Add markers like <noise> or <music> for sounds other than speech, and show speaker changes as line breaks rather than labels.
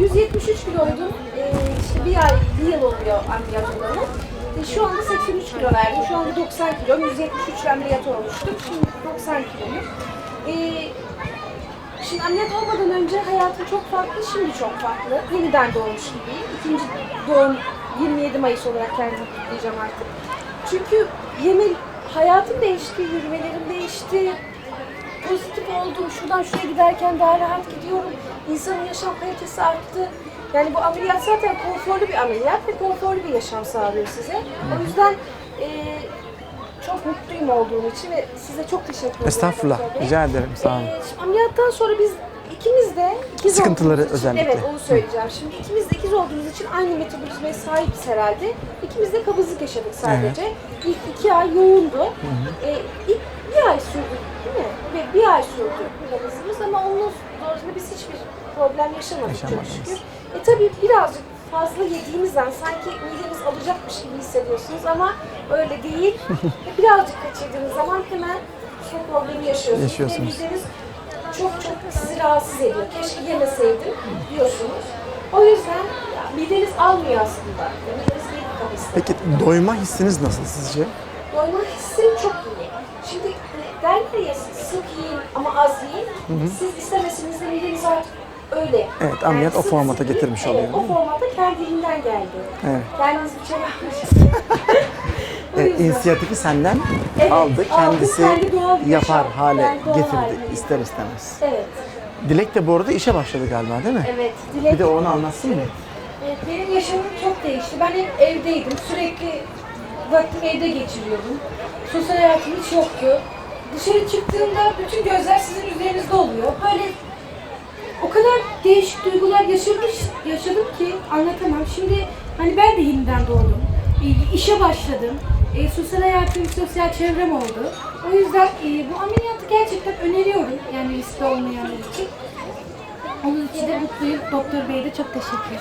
173 kiloydum. Ee, işte bir ay, bir yıl oluyor ameliyat olalı. Ee, şu anda 83 kilo verdim. Şu anda 90 kilo. 173 ile ameliyat olmuştum. Şimdi 90 kiloyum. Ee, Şimdi ameliyat olmadan önce hayatım çok farklı, şimdi çok farklı. Yeniden doğmuş gibiyim. İkinci doğum 27 Mayıs olarak kendimi kutlayacağım artık. Çünkü yemin, hayatım değişti, yürümelerim değişti. Pozitif oldum, şuradan şuraya giderken daha rahat gidiyorum. İnsanın yaşam kalitesi arttı. Yani bu ameliyat zaten konforlu bir ameliyat ve konforlu bir yaşam sağlıyor size. O yüzden eee, çok mutluyum olduğum için ve size çok teşekkür ederim.
Estağfurullah. Rica ederim. Sağ olun.
Şimdi ameliyattan sonra biz ikimiz de ikiz
Sıkıntıları
için,
özellikle.
Evet onu söyleyeceğim. Şimdi ikimiz de ikiz olduğumuz için aynı metabolizmaya sahibiz herhalde. İkimiz de kabızlık yaşadık sadece. İlk iki ay yoğundu. Ee, ilk bir ay sürdü değil mi? Ve bir ay sürdü kabızlığımız ama onun doğrusunda biz hiçbir problem yaşamadık çok
Yaşamadınız.
şükür. E tabii birazcık fazla yediğimizden sanki mideniz alacakmış gibi hissediyorsunuz ama öyle değil. Ve <laughs> birazcık kaçırdığınız zaman hemen su problemi yaşıyorsunuz.
Yaşıyorsunuz.
Ve mideniz çok çok sizi rahatsız ediyor. Keşke yemeseydim diyorsunuz. O yüzden mideniz almıyor aslında. Mideniz bir kapasite.
Peki doyma hissiniz nasıl sizce?
Doyma hissi çok iyi. Şimdi e, derler ya sık yiyin ama az yiyin. Siz istemeseniz de mideniz artık öyle.
Evet, ameliyat o
sık
formata
yiyin.
getirmiş oluyor,
Evet, o
mi?
formata kendiliğinden geldi.
Evet.
Kendiniz bir şey yapmışsınız. <laughs> <laughs> O
E, inisiyatifi senden
Evet,
aldı,
aldı,
kendisi
kendi doğal
yapar
yaşam,
hale getirdi
haline.
ister istemez.
Evet,
Dilek de bu arada işe başladı galiba değil mi?
evet. Dilek
Bir de onu anlatsın mı?
Evet, benim yaşamım çok değişti. Ben hep evdeydim. Sürekli vaktimi evde geçiriyordum. Sosyal hayatım hiç yoktu. Dışarı çıktığımda bütün gözler sizin üzerinizde oluyor. Böyle o kadar değişik duygular yaşamış, yaşadım ki anlatamam. Şimdi hani ben de yeniden doğdum. E, işe başladım. E, sosyal hayatım, sosyal çevrem oldu. O yüzden e, bu ameliyatı gerçekten öneriyorum. Yani riskli olmayanlar için. Onun için de mutluyum. Doktor Bey'e de çok teşekkür ederim.